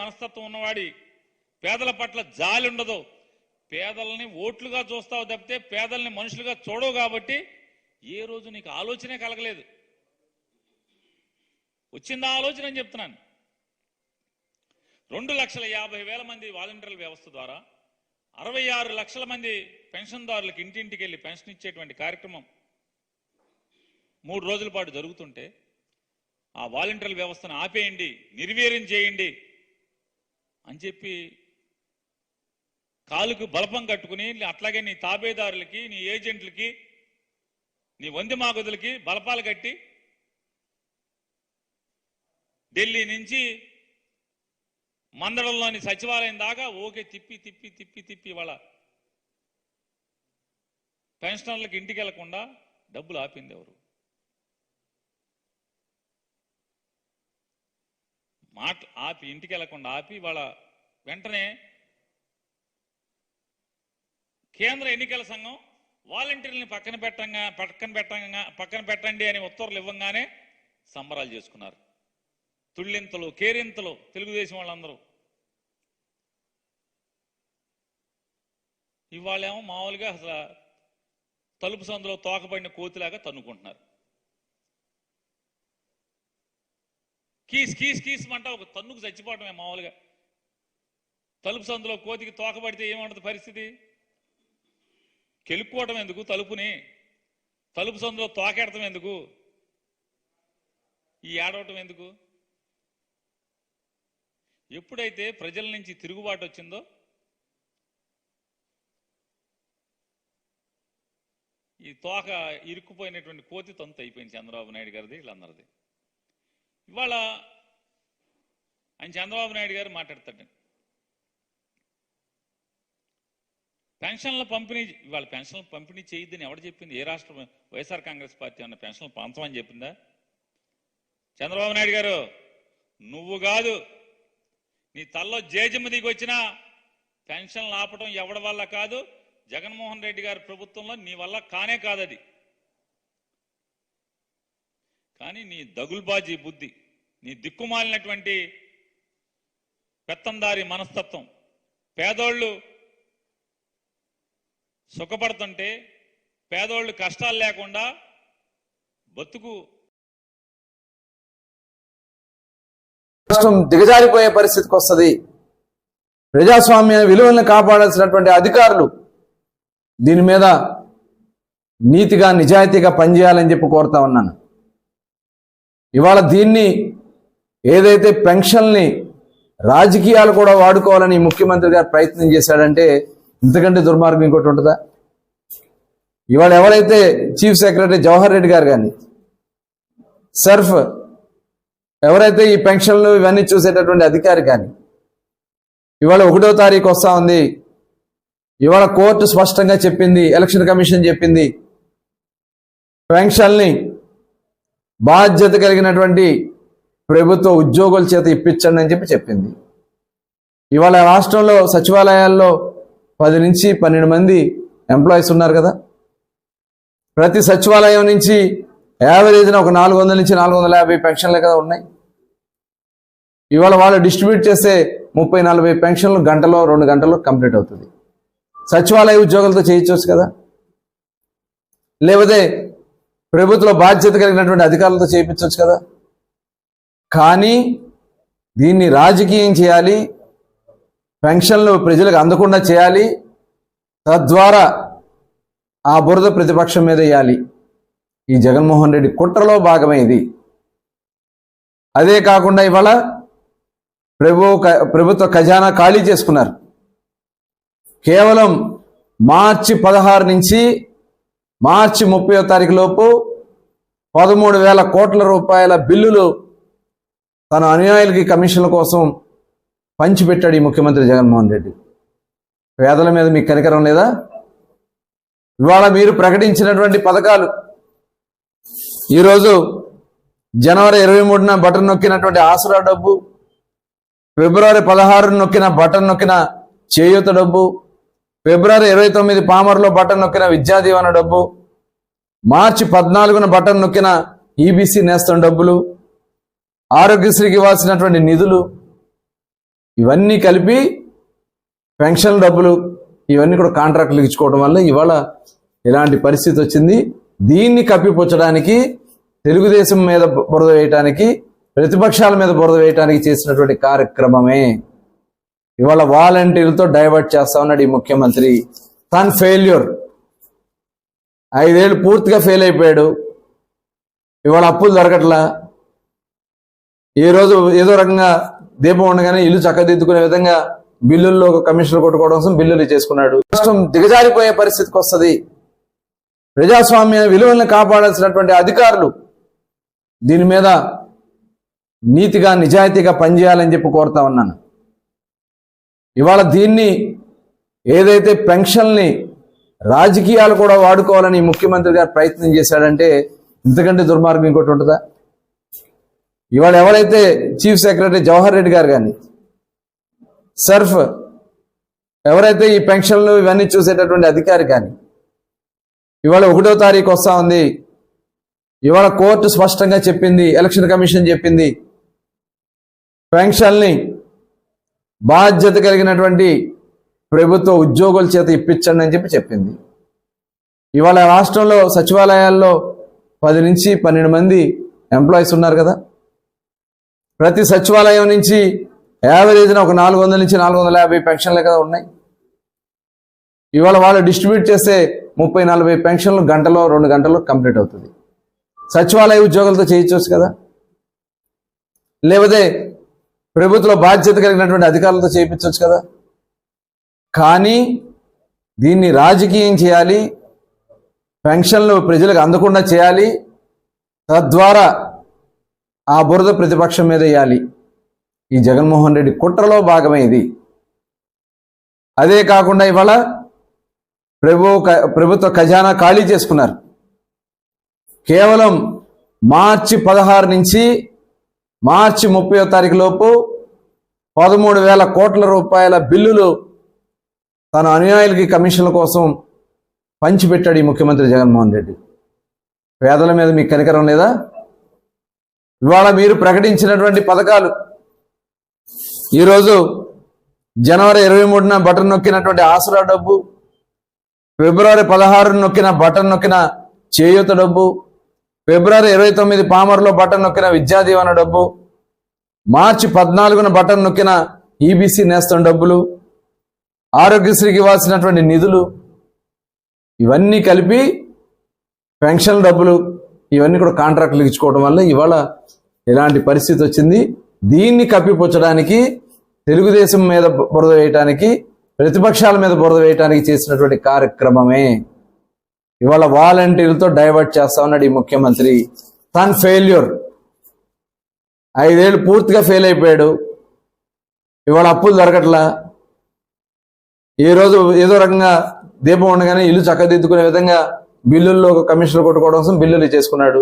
మనస్తత్వం ఉన్నవాడి పేదల పట్ల జాలి ఉండదు. పేదల్ని ఓట్లుగా చూస్తావు తప్పితే పేదల్ని మనుషులుగా చూడవు కాబట్టి ఏ రోజు నీకు ఆలోచనే కలగలేదు. వచ్చిందా ఆలోచన అని చెప్తున్నాను. రెండు లక్షల యాభై వేల మంది వాలంటీర్ల వ్యవస్థ ద్వారా అరవై ఆరు లక్షల మంది పెన్షన్దారులకు ఇంటింటికి వెళ్ళి పెన్షన్ ఇచ్చేటువంటి కార్యక్రమం మూడు రోజుల పాటు జరుగుతుంటే ఆ వాలంటీర్ల వ్యవస్థను ఆపేయండి నిర్వీర్యం చేయండి. అని చెప్పి కాలుకు బలపం కట్టుకుని అట్లాగే నీ తాబేదారులకి నీ ఏజెంట్లకి నీ వంది మాగుదులకి బలపాలు కట్టి ఢిల్లీ నుంచి మందడంలోని సచివాలయం దాకా ఓకే తిప్పి తిప్పి తిప్పి తిప్పి వాళ్ళ పెన్షనర్లకు ఇంటికి వెళ్ళకుండా డబ్బులు ఆపింది ఎవరు? మాట ఆపి ఇంటికి వెళ్ళకుండా ఆపి వాళ్ళ వెంటనే కేంద్ర ఎన్నికల సంఘం వాలంటీర్లని పక్కన పెట్టంగా పక్కన పెట్టంగా పక్కన పెట్టండి అని ఉత్తర్వులు ఇవ్వంగానే సంబరాలు చేసుకున్నారు. తుళ్ళింతలు కేరింతలు తెలుగుదేశం వాళ్ళందరూ. ఇవాళేమో మామూలుగా అసలు తలుపు సందులో తోకబడిన కోతిలాగా తన్నుకుంటున్నారు. కీస్ కీస్ కీస్ అంట ఒక తన్నుకు చచ్చిపోవటమే మామూలుగా. తలుపు సందులో కోతికి తోకబడితే ఏమంటుంది పరిస్థితి? కెలుక్కోవటం ఎందుకు తలుపుని? తలుపు సందులో తోకెడటం ఎందుకు? ఈ ఏడవటం ఎందుకు? ఎప్పుడైతే ప్రజల నుంచి తిరుగుబాటు వచ్చిందో ఈ తోక ఇరుక్కుపోయినటువంటి కోతి తొంత అయిపోయింది చంద్రబాబు నాయుడు గారిది వీళ్ళందరిది. ఇవాళ ఆయన చంద్రబాబు నాయుడు గారు మాట్లాడతాడు పెన్షన్ల పంపిణీ ఇవాళ పెన్షన్లు పంపిణీ చేయొద్దని ఎవడు చెప్పింది? ఏ రాష్ట్రం వైఎస్ఆర్ కాంగ్రెస్ పార్టీ అన్న పెన్షన్లు పంచమని చెప్పిందా? చంద్రబాబు నాయుడు గారు నువ్వు కాదు. నీ తల్లో జేజమ్మ దిగి వచ్చినా పెన్షన్లు ఆపటం ఎవడి వల్ల కాదు? జగన్మోహన్ రెడ్డి గారి ప్రభుత్వంలో నీ వల్ల కానే కాదది. కానీ నీ దగుల్బాజీ బుద్ధి నీ దిక్కుమాలినటువంటి పెత్తందారి మనస్తత్వం. పేదోళ్ళు సుఖపడుతుంటే పేదోళ్ళు కష్టాలు లేకుండా బతుకు రాష్ట్రం దిగజారిపోయే పరిస్థితికి వస్తుంది. ప్రజాస్వామ్య విలువలను కాపాడాల్సినటువంటి అధికారులు దీని మీద నీతిగా నిజాయితీగా పనిచేయాలని చెప్పి కోరుతా ఉన్నాను. ఇవాళ దీన్ని ఏదైతే పెన్షన్ని రాజకీయాలు కూడా వాడుకోవాలని ముఖ్యమంత్రి గారు ప్రయత్నం చేశాడంటే ఇంతకంటే దుర్మార్గం ఇంకోటి ఉంటుందా? ఇవాళ ఎవరైతే చీఫ్ సెక్రటరీ జవహర్ రెడ్డి గారు కానీ సర్ఫ్ ఎవరైతే ఈ పెన్షన్లు ఇవన్నీ చూసేటటువంటి అధికారి కానీ ఇవాళ ఒకటో తారీఖు వస్తా ఉంది. ఇవాళ కోర్టు స్పష్టంగా చెప్పింది ఎలక్షన్ కమిషన్ చెప్పింది పెన్షన్ని బాధ్యత కలిగినటువంటి ప్రభుత్వ ఉద్యోగుల చేత ఇప్పించండి అని చెప్పి చెప్పింది. ఇవాళ రాష్ట్రంలో సచివాలయాల్లో పది నుంచి పన్నెండు మంది ఎంప్లాయీస్ ఉన్నారు కదా. ప్రతి సచివాలయం నుంచి యావరేజ్న ఒక నాలుగు వందల నుంచి నాలుగు వందల యాభై పెన్షన్లే కదా ఉన్నాయి. ఇవాళ వాళ్ళు డిస్ట్రిబ్యూట్ చేసే ముప్పై నలభై పెన్షన్లు గంటలో రెండు గంటలు కంప్లీట్ అవుతుంది. సచివాలయ ఉద్యోగులతో చేయించవచ్చు కదా. లేకపోతే ప్రభుత్వ బాధ్యత కలిగినటువంటి అధికారులతో చేయించవచ్చు కదా. కానీ దీన్ని రాజకీయం చేయాలి పెన్షన్లు ప్రజలకు అందకుండా చేయాలి తద్వారా ఆ బురద ప్రతిపక్షం మీద వేయాలి. ఈ జగన్మోహన్ రెడ్డి కుట్రలో భాగమైంది. అదే కాకుండా ఇవాళ ప్రభు ప్రభుత్వ ఖజానా ఖాళీ చేసుకున్నారు. కేవలం మార్చి పదహారు నుంచి మార్చి ముప్పై తారీఖు లోపు పదమూడు వేల కోట్ల రూపాయల బిల్లులు తన అనుయాయులకి కమిషన్ల కోసం పంచిపెట్టాడు ఈ ముఖ్యమంత్రి జగన్మోహన్ రెడ్డి. పేదల మీద మీకు కనికరం లేదా? ఇవాళ మీరు ప్రకటించినటువంటి పథకాలు ఈరోజు జనవరి ఇరవై మూడున బటన్ నొక్కినటువంటి ఆసరా డబ్బు ఫిబ్రవరి పదహారు నొక్కిన బటన్ నొక్కిన చేయూత డబ్బు ఫిబ్రవరి ఇరవై తొమ్మిది పామర్లో బటన్ నొక్కిన విద్యా దీవెన డబ్బు మార్చి పద్నాలుగున బటన్ నొక్కిన ఈబీసీ నేస్తం డబ్బులు ఆరోగ్యశ్రీకి ఇవ్వాల్సినటువంటి నిధులు ఇవన్నీ కలిపి పెన్షన్ డబ్బులు ఇవన్నీ కూడా కాంట్రాక్టులు ఇచ్చుకోవడం వల్ల ఇవాళ ఇలాంటి పరిస్థితి వచ్చింది. దీన్ని కప్పిపుచ్చడానికి తెలుగుదేశం మీద బురద వేయటానికి ప్రతిపక్షాల మీద బురద వేయటానికి చేసినటువంటి కార్యక్రమమే. ఇవాళ వాలంటీర్లతో డైవర్ట్ చేస్తా ఉన్నాడు ఈ ముఖ్యమంత్రి. తన్ ఫెయిల్యూర్. ఐదేళ్ళు పూర్తిగా ఫెయిల్ అయిపోయాడు. ఇవాళ అప్పులు దొరకట్లా. ఈ రోజు ఏదో రకంగా దీపం ఉండగానే ఇల్లు చక్కదిద్దుకునే విధంగా బిల్లుల్లో ఒక కమిషన్లు కొట్టుకోవడం కోసం బిల్లులు చేసుకున్నాడు రాష్ట్రం దిగజారిపోయే పరిస్థితికి వస్తుంది. ప్రజాస్వామ్య విలువలను కాపాడాల్సినటువంటి అధికారులు దీని మీద నీతిగా నిజాయితీగా పనిచేయాలని చెప్పి కోరుతా ఉన్నాను. ఇవాళ దీన్ని ఏదైతే పెన్షన్ని రాజకీయాలు కూడా వాడుకోవాలని ముఖ్యమంత్రి గారు ప్రయత్నం చేశాడంటే ఇంతకంటే దుర్మార్గం ఇంకోటి ఉంటుందా? ఇవాళ ఎవరైతే చీఫ్ సెక్రటరీ జవహర్ రెడ్డి గారు కానీ సర్ఫ్ ఎవరైతే ఈ పెన్షన్లు ఇవన్నీ చూసేటటువంటి అధికారి కానీ ఇవాళ ఒకటో తారీఖు వస్తా ఉంది. ఇవాళ కోర్టు స్పష్టంగా చెప్పింది ఎలక్షన్ కమిషన్ చెప్పింది పెన్షన్ని బాధ్యత కలిగినటువంటి ప్రభుత్వ ఉద్యోగుల చేత ఇప్పించండి అని చెప్పి చెప్పింది. ఇవాళ రాష్ట్రంలో సచివాలయాల్లో పది నుంచి పన్నెండు మంది ఎంప్లాయీస్ ఉన్నారు కదా. ప్రతి సచివాలయం నుంచి యావరేజ్న ఒక నాలుగు వందల నుంచి నాలుగు వందల యాభై పెన్షన్లు కదా ఉన్నాయి. ఇవాళ వాళ్ళు డిస్ట్రిబ్యూట్ చేస్తే ముప్పై నలభై పెన్షన్లు గంటలో రెండు గంటల్లో కంప్లీట్ అవుతుంది. సచివాలయ ఉద్యోగులతో చేయించవచ్చు కదా? లేకపోతే ప్రభుత్వ బాధ్యత కలిగినటువంటి అధికారులతో చేయించవచ్చు కదా? కానీ దీన్ని రాజకీయం చేయాలి పెన్షన్లు ప్రజలకు అందకుండా చేయాలి తద్వారా ఆ బురద ప్రతిపక్షం మీద వేయాలి. ఈ జగన్మోహన్ రెడ్డి కుట్రలో భాగమైంది. ఇది అదే కాకుండా ఇవాళ ప్రభు ప్రభుత్వ ఖజానా ఖాళీ చేసుకున్నారు. కేవలం మార్చి పదహారు నుంచి మార్చి ముప్పై తారీఖు లోపు పదమూడు వేల కోట్ల రూపాయల బిల్లులు తన అనుయాయులకి కమిషన్ల కోసం పంచిపెట్టాడు ఈ ముఖ్యమంత్రి జగన్మోహన్ రెడ్డి. పేదల మీద మీకు కనికరం లేదా? ఇవాళ మీరు ప్రకటించినటువంటి పథకాలు. ఈరోజు జనవరి ఇరవై మూడున బటన్ నొక్కినటువంటి ఆసరా డబ్బు ఫిబ్రవరి పదహారు నొక్కిన బటన్ నొక్కిన చేయూత డబ్బు ఫిబ్రవరి ఇరవై తొమ్మిది పామర్లో బటన్ నొక్కిన విద్యా దీవెన డబ్బు మార్చి పద్నాలుగున బటన్ నొక్కిన ఈబీసీ నేస్తం డబ్బులు ఆరోగ్యశ్రీకి ఇవ్వాల్సినటువంటి నిధులు ఇవన్నీ కలిపి పెన్షన్ డబ్బులు ఇవన్నీ కూడా కాంట్రాక్టులు ఇచ్చుకోవడం వల్ల ఇవాళ ఇలాంటి పరిస్థితి వచ్చింది. దీన్ని కప్పిపుచ్చడానికి తెలుగుదేశం మీద బురద వేయటానికి ప్రతిపక్షాల మీద బురద వేయటానికి చేసినటువంటి కార్యక్రమమే. ఇవాళ వాలంటీర్లతో డైవర్ట్ చేస్తా ఉన్నాడు ఈ ముఖ్యమంత్రి. తన్ ఫెయిల్యూర్. ఐదేళ్ళు పూర్తిగా ఫెయిల్ అయిపోయాడు. ఇవాళ అప్పులు దొరకట్లా. ఏ రోజు ఏదో రకంగా దీపం ఉండగానే ఇల్లు చక్కదిద్దుకునే విధంగా బిల్లుల్లో ఒక కమిషన్లు కొట్టుకోవడం కోసం బిల్లులు చేసుకున్నాడు.